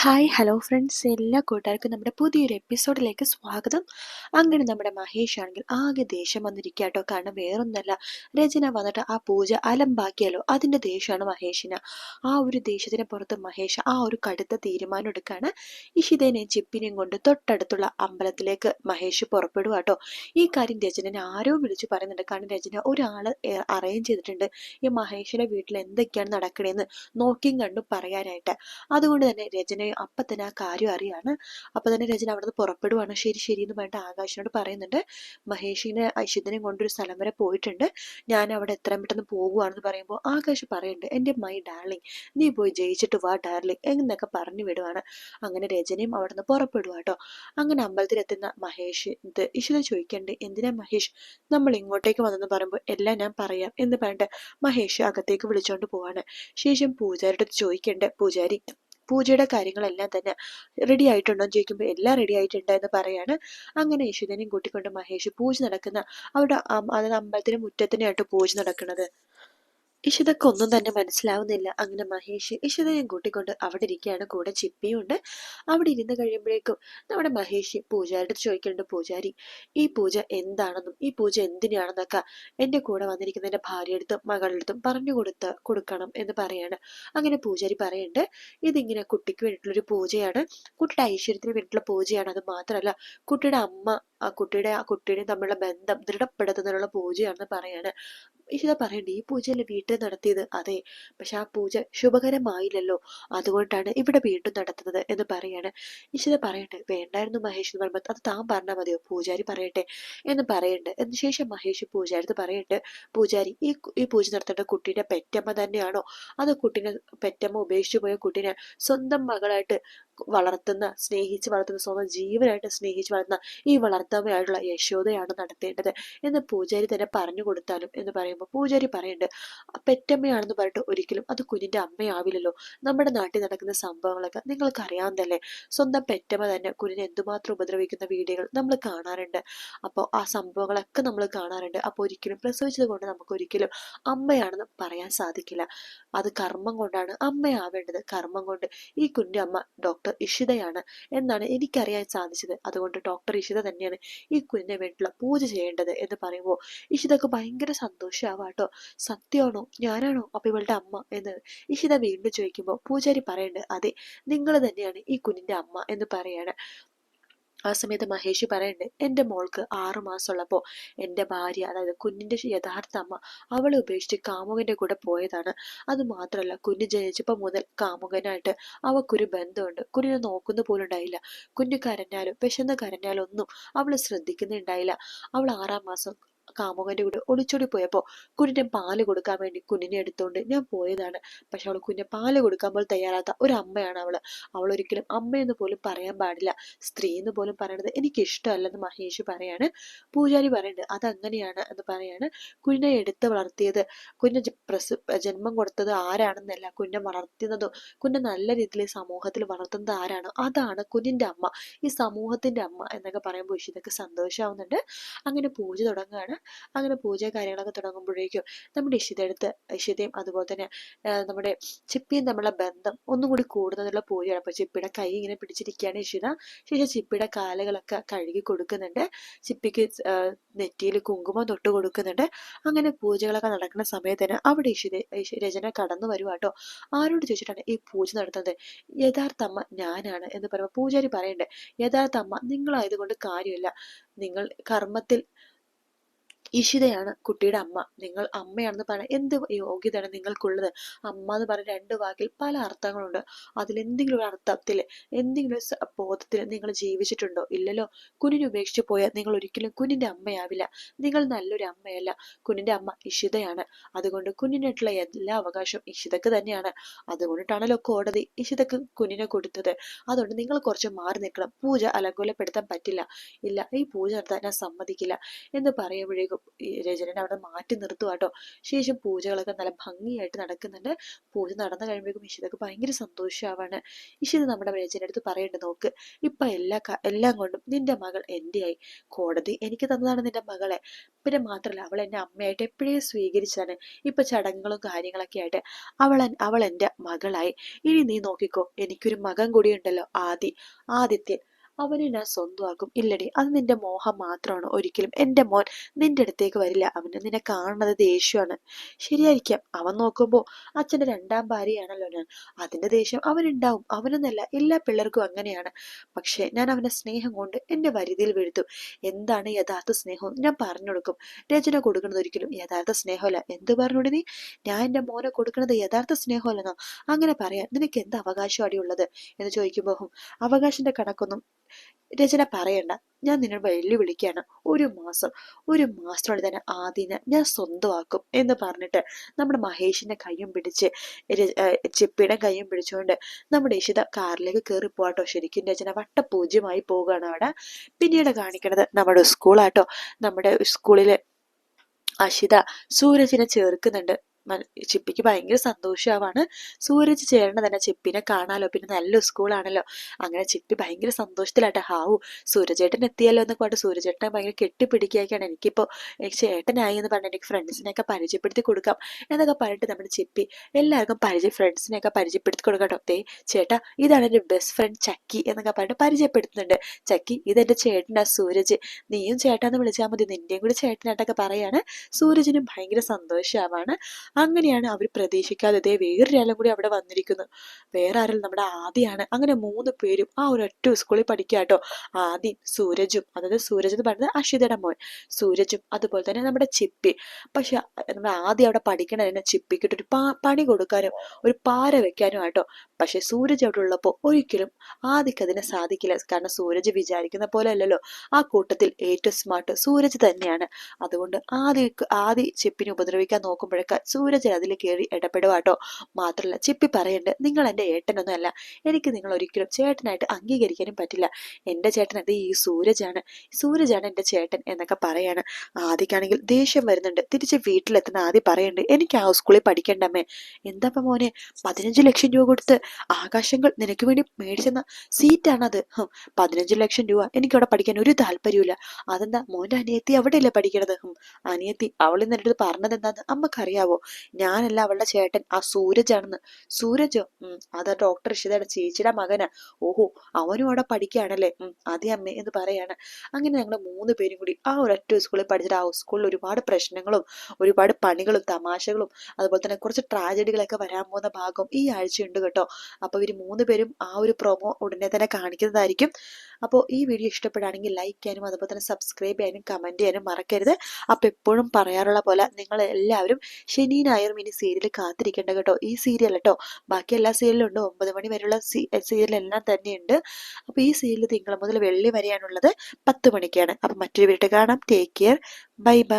Hi hello friends എല്ലാ കൂട്ടുകാർക്കും നമ്മുടെ പുതിയൊരു എപ്പിസോഡിലേക്ക് സ്വാഗതം. അങ്ങനെ നമ്മുടെ മഹേഷ് ആണെങ്കിൽ ആകെ ദേഷ്യം വന്നിരിക്കുക കേട്ടോ കാരണം വേറൊന്നല്ല രചന വന്നിട്ട് ആ പൂജ അലമ്പാക്കിയല്ലോ അതിന്റെ ദേഷ്യമാണ് മഹേഷിന്. ആ ഒരു ദേഷ്യത്തിന് പുറത്ത് മഹേഷ് ആ ഒരു കടുത്ത തീരുമാനം എടുക്കുകയാണ്. ഇഷിതേനെയും ചിപ്പിനെയും കൊണ്ട് തൊട്ടടുത്തുള്ള അമ്പലത്തിലേക്ക് മഹേഷ് പുറപ്പെടുക കേട്ടോ ഈ കാര്യം രചനനെ ആരോ വിളിച്ചു പറയുന്നുണ്ട്. കാരണം രചന ഒരാൾ അറേഞ്ച് ചെയ്തിട്ടുണ്ട്. ഈ മഹേഷിന്റെ വീട്ടിൽ എന്തൊക്കെയാണ് നടക്കണേന്ന് നോക്കിയും കണ്ടും പറയാനായിട്ട്. അതുകൊണ്ട് തന്നെ രചന അപ്പൊ തന്നെ ആ കാര്യം അറിയാണ്. അപ്പൊ തന്നെ രചന അവിടെ നിന്ന് പുറപ്പെടുവാണ്. ശരി ശരി എന്ന് പറഞ്ഞിട്ട് ആകാശിനോട് പറയുന്നുണ്ട്. മഹേഷിനെ ഐശ്വര്യനെയും കൊണ്ടൊരു സ്ഥലം വരെ പോയിട്ടുണ്ട്. ഞാൻ അവിടെ എത്രയും പെട്ടെന്ന് പോകുവാണെന്ന് പറയുമ്പോൾ ആകാശ് പറയുന്നുണ്ട് എന്റെ മൈ ഡാർലിംഗ് നീ പോയി ജയിച്ചിട്ട് വാ ഡാർലിംഗ് എന്നൊക്കെ പറഞ്ഞു വിടുവാണ്. അങ്ങനെ രചനയും അവിടെ നിന്ന് പുറപ്പെടുവാട്ടോ അങ്ങനെ അമ്പലത്തിലെത്തുന്ന മഹേഷ് ഇത് ഈശ്വര ചോദിക്കണ്ട് എന്തിനാ മഹേഷ് നമ്മൾ ഇങ്ങോട്ടേക്ക് വന്നെന്ന് പറയുമ്പോൾ എല്ലാം ഞാൻ പറയാം എന്ന് പറഞ്ഞിട്ട് മഹേഷ് അകത്തേക്ക് വിളിച്ചോണ്ട് പോവാണ്. ശേഷം പൂജാരിയുടെ ചോദിക്കണ്ട് പൂജാരി പൂജയുടെ കാര്യങ്ങളെല്ലാം തന്നെ റെഡി ആയിട്ടുണ്ടോ എന്ന് ചോദിക്കുമ്പോൾ എല്ലാം റെഡി ആയിട്ടുണ്ട് എന്ന് പറയാണ്. അങ്ങനെ യശുദനെയും കൂട്ടിക്കൊണ്ട് മഹേഷ് പൂജ നടക്കുന്ന അവരുടെ അതായത് അമ്പലത്തിന് മുറ്റത്തിനായിട്ട് പൂജ നടക്കുന്നത്. ഇഷിതക്ക് ഒന്നും തന്നെ മനസ്സിലാവുന്നില്ല. അങ്ങനെ മഹേഷ് ഇഷിതയും കൂട്ടിക്കൊണ്ട് അവിടെ ഇരിക്കുകയാണ്. കൂടെ ചിപ്പിയുണ്ട് അവിടെ ഇരുന്ന് കഴിയുമ്പോഴേക്കും നമ്മുടെ മഹേഷ് പൂജാരിയുടെ ചോദിക്കേണ്ട പൂജാരി ഈ പൂജ എന്താണെന്നും ഈ പൂജ എന്തിനാണെന്നൊക്കെ എന്റെ കൂടെ വന്നിരിക്കുന്ന എന്റെ ഭാര്യയെടുത്തും മകളെടുത്തും പറഞ്ഞു കൊടുത്ത് കൊടുക്കണം എന്ന് പറയാണ്. അങ്ങനെ പൂജാരി പറയുന്നുണ്ട് ഇതിങ്ങനെ കുട്ടിക്ക് വേണ്ടിയിട്ടുള്ളൊരു പൂജയാണ്. കുട്ടിയുടെ ഐശ്വര്യത്തിന് വേണ്ടിയിട്ടുള്ള പൂജയാണ്. അത് മാത്രമല്ല കുട്ടിയുടെ അമ്മ ആ കുട്ടിയുടെ ആ കുട്ടിയുടെയും തമ്മിലുള്ള ബന്ധം ദൃഢപ്പെടുത്തുന്നതിനുള്ള പൂജയാണെന്ന് പറയാണ്. ഇഷിത പറയണ്ടേ ഈ പൂജയല്ലേ വീട്ടിൽ നടത്തിയത്? അതെ പക്ഷെ ആ പൂജ ശുഭകരമായില്ലല്ലോ. അതുകൊണ്ടാണ് ഇവിടെ വീണ്ടും നടത്തുന്നത് എന്ന് പറയാണ്. ഇഷിത പറയട്ടെ വേണ്ടായിരുന്നു മഹേഷ് എന്ന് പറയുമ്പോൾ അത് താൻ പറഞ്ഞാൽ മതിയോ? പൂജാരി പറയട്ടെ എന്ന് പറയണ്ട്. എന്ന് ശേഷം മഹേഷ് പൂജാരി പറയട്ടെ പൂജാരി ഈ ഈ പൂജ നടത്തേണ്ട കുട്ടീന്റെ പെറ്റമ്മ തന്നെയാണോ? അത് കുട്ടീനെ പെറ്റമ്മ ഉപേക്ഷിച്ചു പോയ കുട്ടീനെ സ്വന്തം മകളായിട്ട് വളർത്തുന്ന സ്നേഹിച്ച് വളർത്തുന്ന സ്വന്തം ജീവനായിട്ട് സ്നേഹിച്ച് വളർത്തുന്ന ഈ വളർത്തമ്മയായിട്ടുള്ള യശോദയാണ് നടത്തേണ്ടത് എന്ന് പൂജാരി തന്നെ പറഞ്ഞു കൊടുത്താലും എന്ന് പറയുമ്പോൾ പൂജാരി പറയുന്നുണ്ട് പെറ്റമ്മയാണെന്ന് പറഞ്ഞിട്ട് ഒരിക്കലും അത് കുഞ്ഞിന്റെ അമ്മയാവില്ലല്ലോ. നമ്മുടെ നാട്ടിൽ നടക്കുന്ന സംഭവങ്ങളൊക്കെ നിങ്ങൾക്ക് അറിയാവുന്നതല്ലേ സ്വന്തം പെറ്റമ്മ തന്നെ കുഞ്ഞിനെ എന്തുമാത്രം ഉപദ്രവിക്കുന്ന വീഡിയോകൾ നമ്മൾ കാണാറുണ്ട്. അപ്പോൾ ആ സംഭവങ്ങളൊക്കെ നമ്മൾ കാണാറുണ്ട്. അപ്പോൾ ഒരിക്കലും പ്രസവിച്ചത് കൊണ്ട് നമുക്ക് ഒരിക്കലും അമ്മയാണെന്ന് പറയാൻ സാധിക്കില്ല. അത് കർമ്മം കൊണ്ടാണ് അമ്മയാവേണ്ടത്. കർമ്മം കൊണ്ട് ഈ കുഞ്ഞമ്മ ഡോക്ടർ ഡോക്ടർ ഇഷിതയാണ് എന്നാണ് എനിക്കറിയാൻ സാധിച്ചത്. അതുകൊണ്ട് ഡോക്ടർ ഇഷിത തന്നെയാണ് ഈ കുഞ്ഞിനെ വേണ്ടിയുള്ള പൂജ ചെയ്യേണ്ടത് എന്ന് പറയുമ്പോൾ ഇഷിതക്ക് ഭയങ്കര സന്തോഷമാവാട്ടോ സത്യമാണോ? ഞാനാണോ? അപ്പൊ ഇവളുടെ അമ്മ എന്ന് ഇഷിത വീണ്ടും ചോദിക്കുമ്പോൾ പൂജാരി പറയേണ്ടത് അതെ നിങ്ങൾ തന്നെയാണ് ഈ കുഞ്ഞിന്റെ അമ്മ എന്ന് പറയാണ്. ആ സമയത്ത് മഹേഷ് പറയുന്നുണ്ട് എന്റെ മോൾക്ക് ആറു മാസമുള്ളപ്പോൾ എന്റെ ഭാര്യ അതായത് കുഞ്ഞിന്റെ യഥാർത്ഥ അമ്മ അവളെ ഉപേക്ഷിച്ച് കാമുകന്റെ കൂടെ പോയതാണ്. അത് മാത്രമല്ല കുഞ്ഞ് ജനിച്ചപ്പോൾ മുതൽ കാമുകനായിട്ട് അവക്കൊരു ബന്ധമുണ്ട്. കുഞ്ഞിനെ നോക്കുന്ന പോലും ഉണ്ടായില്ല. കുഞ്ഞു കരഞ്ഞാലും വിശന്ന് കരഞ്ഞാലും ഒന്നും അവൾ ശ്രദ്ധിക്കുന്നുണ്ടായില്ല. അവൾ ആറാം മാസം കാമുകന്റെ കൂടെ ഒളിച്ചോടി പോയപ്പോൾ കുഞ്ഞിനെ പാൽ കൊടുക്കാൻ വേണ്ടി കുഞ്ഞിനെ എടുത്തുകൊണ്ട് ഞാൻ പോയതാണ്. പക്ഷെ അവൾ കുഞ്ഞിനെ പാൽ കൊടുക്കാൻ പോലും തയ്യാറാത്ത ഒരു അമ്മയാണ് അവൾ അവൾ ഒരിക്കലും അമ്മയെന്ന് പോലും പറയാൻ പാടില്ല. സ്ത്രീ എന്ന് പോലും പറയണത് എനിക്ക് ഇഷ്ടമല്ലെന്ന് മഹേഷ് പറയാണ്. പൂജാരി പറയുന്നുണ്ട് അതങ്ങനെയാണ് എന്ന് പറയാണ് കുഞ്ഞിനെ എടുത്ത് വളർത്തിയത്. കുഞ്ഞിനെ പ്രസ ജന്മം കൊടുത്തത് ആരാണെന്നല്ല കുഞ്ഞിനെ വളർത്തുന്നതും കുഞ്ഞിനെ നല്ല രീതിയിൽ സമൂഹത്തിൽ വളർത്തുന്നത് ആരാണോ? അതാണ് കുഞ്ഞിന്റെ അമ്മ. ഈ സമൂഹത്തിന്റെ അമ്മ എന്നൊക്കെ പറയുമ്പോൾ ഇതൊക്കെ സന്തോഷമാവുന്നുണ്ട് അങ്ങനെ പൂജ തുടങ്ങുകയാണ്. അങ്ങനെ പൂജ കാര്യങ്ങളൊക്കെ തുടങ്ങുമ്പോഴേക്കും നമ്മുടെ ഇഷിതെടുത്ത് ഇഷിതയും അതുപോലെ തന്നെ നമ്മുടെ ചിപ്പിയും തമ്മിലുള്ള ബന്ധം ഒന്നും കൂടി കൂടുന്നതിനുള്ള പൂജയാണ്. അപ്പൊ ചിപ്പിയുടെ കൈ ഇങ്ങനെ പിടിച്ചിരിക്കുകയാണ് ഇഷിത. ശേഷം ചിപ്പിയുടെ കാലുകളൊക്കെ കഴുകി കൊടുക്കുന്നുണ്ട്. ചിപ്പിക്ക് നെറ്റിയിൽ കുങ്കുമം തൊട്ട് കൊടുക്കുന്നുണ്ട്. അങ്ങനെ പൂജകളൊക്കെ നടക്കുന്ന സമയത്തിന് അവിടെ ഇഷിത രചന കടന്നു വരുവാട്ടോ ആരോട് ചോദിച്ചിട്ടാണ് ഈ പൂജ നടത്തുന്നത്? യഥാർത്ഥ അമ്മ ഞാനാണ് എന്ന് പറയുമ്പോൾ പൂജാരി പറയണ്ടേ യഥാർത്ഥ അമ്മ നിങ്ങളായതുകൊണ്ട് കാര്യമില്ല. നിങ്ങൾ കർമ്മത്തിൽ ഇഷിതയാണ് കുട്ടിയുടെ അമ്മ. നിങ്ങൾ അമ്മയാണെന്ന് പറയാൻ എന്ത് യോഗ്യതയാണ് നിങ്ങൾക്കുള്ളത്? അമ്മ എന്ന് പറഞ്ഞ രണ്ട് വാക്കിൽ പല അർത്ഥങ്ങളുണ്ട്. അതിലെന്തെങ്കിലും ഒരു അർത്ഥത്തിൽ എന്തെങ്കിലും ബോധത്തിൽ നിങ്ങൾ ജീവിച്ചിട്ടുണ്ടോ? ഇല്ലല്ലോ. കുഞ്ഞിനെ ഉപേക്ഷിച്ച് പോയാൽ നിങ്ങൾ ഒരിക്കലും കുഞ്ഞിന്റെ അമ്മയാവില്ല. നിങ്ങൾ നല്ലൊരു അമ്മയല്ല. കുഞ്ഞിന്റെ അമ്മ ഇഷിതയാണ് അതുകൊണ്ട് കുഞ്ഞിനായിട്ടുള്ള എല്ലാ അവകാശവും ഇഷിതക്ക് തന്നെയാണ്. അതുകൊണ്ടിട്ടാണല്ലോ കോടതി ഇഷിതക്ക് കുഞ്ഞിനെ കൊടുത്തത്. അതുകൊണ്ട് നിങ്ങൾ കുറച്ച് മാറി നിൽക്കണം. പൂജ അലങ്കോലപ്പെടുത്താൻ പറ്റില്ല. ഇല്ല ഈ പൂജ നടത്താൻ ഞാൻ സമ്മതിക്കില്ല എന്ന് പറയുമ്പോഴേക്കും രചനനെ അവിടെ മാറ്റി നിർത്തുക കേട്ടോ ശേഷം പൂജകളൊക്കെ നല്ല ഭംഗിയായിട്ട് നടക്കുന്നുണ്ട്. പൂജ നടന്നു കഴിയുമ്പോഴേക്കും ഇഷിതക്ക് ഭയങ്കര സന്തോഷമാവാണ് ഇഷിത നമ്മുടെ രചന അടുത്ത് പറയേണ്ടത് നോക്ക് ഇപ്പൊ എല്ലാ എല്ലാം കൊണ്ടും നിന്റെ മകൾ ആയി കോടതി എനിക്ക് തന്നതാണ് നിന്റെ മകളെ. പിന്നെ മാത്രമല്ല അവൾ എന്നെ അമ്മയായിട്ട് എപ്പോഴേ സ്വീകരിച്ചാണ് ഇപ്പൊ ചടങ്ങുകളും കാര്യങ്ങളൊക്കെ ആയിട്ട് അവൾ അവൾ എന്റെ മകളായി. ഇനി നീ നോക്കിക്കോ എനിക്കൊരു മകൻ കൂടിയുണ്ടല്ലോ ആദി. ആദിത്യൻ. അവനെ ഞാൻ സ്വന്തമാക്കും. ഇല്ലടി അത് നിന്റെ മോഹം മാത്രമാണ്. ഒരിക്കലും എന്റെ മോൻ നിന്റെ അടുത്തേക്ക് വരില്ല. അവന് നിന്നെ കാണുന്നത് ദേഷ്യമാണ്. ശരിയായിരിക്കാം. അവൻ നോക്കുമ്പോൾ അച്ഛന്റെ രണ്ടാം ഭാര്യയാണല്ലോ ഞാൻ. അതിന്റെ ദേഷ്യം അവനുണ്ടാവും. അവനൊന്നല്ല എല്ലാ പിള്ളേർക്കും അങ്ങനെയാണ്. പക്ഷേ ഞാൻ അവനെ സ്നേഹം കൊണ്ട് എന്റെ വരുതിയിൽ വീഴ്ത്തും. എന്താണ് യഥാർത്ഥ സ്നേഹം? ഞാൻ പറഞ്ഞു കൊടുക്കും. രചന കൊടുക്കുന്നത് ഒരിക്കലും യഥാർത്ഥ സ്നേഹമല്ല. എന്ത് പറഞ്ഞോടി നീ? ഞാൻ എന്റെ മോനെ കൊടുക്കുന്നത് യഥാർത്ഥ സ്നേഹമല്ലെന്നോ? അങ്ങനെ പറയാൻ നിനക്ക് എന്ത് അവകാശം അടിയുള്ളത് എന്ന് ചോദിക്കുമ്പോൾ അവകാശന്റെ കണക്കൊന്നും രചന പറയണ്ട. ഞാൻ നിന്നെ വെല്ലുവിളിക്കുകയാണ്. ഒരു മാസം ഒരു മാസത്തോടെ തന്നെ ആദ്യം ഞാൻ സ്വന്തമാക്കും എന്ന് പറഞ്ഞിട്ട് നമ്മുടെ മഹേഷിന്റെ കൈയും പിടിച്ച് ചിപ്പിയുടെ കൈയും പിടിച്ചുകൊണ്ട് നമ്മുടെ ഇഷിത കാറിലേക്ക് കയറി പോവാട്ടോ. ശരിക്കും രചന വട്ടപൂജ്യമായി പോവുകയാണ് അവിടെ. പിന്നീട് കാണിക്കണത് നമ്മുടെ സ്കൂളാട്ടോ നമ്മുടെ സ്കൂളിലെ അഷിത സൂരജിനെ ചേർക്കുന്നുണ്ട്. ചിപ്പിക്ക് ഭയങ്കര സന്തോഷമാവാണ് സൂരജ് ചേരണ തന്നെ ചിപ്പിനെ കാണാലോ. പിന്നെ നല്ല സ്കൂളാണല്ലോ അങ്ങനെ ചിപ്പി ഭയങ്കര സന്തോഷത്തിലാട്ടെ. ഹാവു സൂരജേട്ടൻ എത്തിയല്ലോ എന്നൊക്കെ പറഞ്ഞു സൂരജേട്ടനെ ഭയങ്കര കെട്ടിപ്പിടിക്കുകയൊക്കെയാണ്. എനിക്കിപ്പോൾ എനിക്ക് ചേട്ടനായി എന്ന് പറഞ്ഞാൽ എനിക്ക് ഫ്രണ്ട്സിനെയൊക്കെ പരിചയപ്പെടുത്തി കൊടുക്കാം എന്നൊക്കെ പറഞ്ഞിട്ട് നമ്മുടെ ചിപ്പി എല്ലാവർക്കും പരിചയ ഫ്രണ്ട്സിനെയൊക്കെ പരിചയപ്പെടുത്തി കൊടുക്കട്ടോ ദേ ചേട്ടാ ഇതാണ് എന്റെ ബെസ്റ്റ് ഫ്രണ്ട് ചക്കി എന്നൊക്കെ പറഞ്ഞിട്ട് പരിചയപ്പെടുത്തുന്നുണ്ട്. ചക്കി ഇതെന്റെ ചേട്ടനാ സൂരജ്. നീയും ചേട്ടാന്ന് വിളിച്ചാൽ മതി. നിന്റെയും കൂടി ചേട്ടനായിട്ടൊക്കെ പറയാണ്. സൂരജിനും ഭയങ്കര സന്തോഷമാവാണ് അങ്ങനെയാണ് അവർ പ്രതീക്ഷിക്കാതെ ദേ വേറൊരാളും കൂടി അവിടെ വന്നിരിക്കുന്നു. വേറെ ആരും നമ്മുടെ ആദിയാണ്. അങ്ങനെ മൂന്ന് പേരും ആ ഒരു ഒരൊറ്റ സ്കൂളിൽ പഠിക്കാട്ടോ ആദി സൂരജും അതായത് സൂരജ് എന്ന് പറയുന്നത് അഷിതയുടെ മോൻ. സൂരജും അതുപോലെ തന്നെ നമ്മുടെ ചിപ്പി. പക്ഷെ നമ്മുടെ ആദ്യം അവിടെ പഠിക്കണതിന് ചിപ്പിക്കിട്ട് ഒരു പണി കൊടുക്കാനും ഒരു പാര വെക്കാനും ആട്ടോ. പക്ഷെ സൂരജ് അവിടെ ഉള്ളപ്പോൾ ഒരിക്കലും ആദിക്ക് അതിനെ സാധിക്കില്ല. കാരണം സൂരജ് വിചാരിക്കുന്ന പോലെ അല്ലല്ലോ. ആ കൂട്ടത്തിൽ ഏറ്റവും സ്മാർട്ട് സൂരജ് തന്നെയാണ്. അതുകൊണ്ട് ആദ്യ ആദ്യ ചിപ്പിനെ ഉപദ്രവിക്കാൻ നോക്കുമ്പോഴൊക്കെ അതിൽ കയറി ഇടപെടുവാട്ടോ. മാത്രമല്ല ചിപ്പി പറയണ്ട് നിങ്ങൾ എന്റെ ഏട്ടനൊന്നുമല്ല എനിക്ക് നിങ്ങൾ ഒരിക്കലും ചേട്ടനായിട്ട് അംഗീകരിക്കാനും പറ്റില്ല. എന്റെ ചേട്ടൻ അത് ഈ സൂരജാണ്. സൂരജാണ് എന്റെ ചേട്ടൻ എന്നൊക്കെ പറയാണ്. ആദ്യക്കാണെങ്കിൽ ദേഷ്യം വരുന്നുണ്ട്. തിരിച്ച് വീട്ടിലെത്തുന്ന ആദ്യം പറയുന്നുണ്ട് എനിക്ക് ആ സ്കൂളിൽ പഠിക്കണ്ടമ്മേ. എന്താ മോനെ? പതിനഞ്ച് ലക്ഷം രൂപ കൊടുത്ത് ആകാശങ്ങൾ നിനക്ക് വേണ്ടി മേടിച്ചെന്ന സീറ്റാണത്. പതിനഞ്ച് ലക്ഷം രൂപ. എനിക്കവിടെ പഠിക്കാൻ ഒരു താല്പര്യമില്ല അതെന്താ മോന്റെ അനിയത്തി അവിടെയല്ലേ പഠിക്കണത്? അനിയത്തി അവൾ ഇന്ന് പറഞ്ഞത് എന്താന്ന് അമ്മക്കറിയാവോ? ഞാനല്ല അവളുടെ ചേട്ടൻ. ആ സൂരജാണെന്ന്. സൂരജോ അതാ ഡോക്ടർ ഇഷിതയുടെ ചേച്ചിയുടെ മകനാ. ഓഹോ അവനും അവിടെ പഠിക്കുകയാണല്ലേ? അതേ അമ്മേ എന്ന് പറയാണ്. അങ്ങനെ ഞങ്ങൾ മൂന്ന് പേരും കൂടി ആ ഒരൊറ്റ സ്കൂളിൽ പഠിച്ചിട്ട് ആ സ്കൂളിൽ ഒരുപാട് പ്രശ്നങ്ങളും ഒരുപാട് പണികളും തമാശകളും അതുപോലെ തന്നെ കുറച്ച് ട്രാജഡികളൊക്കെ വരാൻ പോകുന്ന ഭാഗം ഈ ആഴ്ചയുണ്ട് കേട്ടോ. അപ്പോൾ ഇവർ മൂന്ന് പേരും ആ ഒരു പ്രൊമോ ഉടനെ തന്നെ കാണിക്കുന്നതായിരിക്കും. അപ്പോൾ ഈ വീഡിയോ ഇഷ്ടപ്പെടുകയാണെങ്കിൽ ലൈക്ക് ചെയ്യാനും അതുപോലെ തന്നെ സബ്സ്ക്രൈബ് ചെയ്യാനും കമന്റ് ചെയ്യാനും മറക്കരുത്. അപ്പോൾ എപ്പോഴും പറയാറുള്ള പോലെ നിങ്ങൾ എല്ലാവരും ശനി ഞായറും ഇനി സീരിയൽ കാത്തിരിക്കേണ്ട കേട്ടോ. ഈ സീരിയൽ കേട്ടോ ബാക്കി എല്ലാ സീരിയലും ഉണ്ട്. ഒമ്പത് മണി വരെയുള്ള സീരിയലെല്ലാം തന്നെയുണ്ട്. അപ്പോൾ ഈ സീരിയൽ തിങ്കൾ മുതൽ വെള്ളി വരെയാണുള്ളത്. പത്ത് മണിക്കാണ്. അപ്പോൾ മറ്റൊരു വീട്ടിൽ കാണാം. Take care bye bye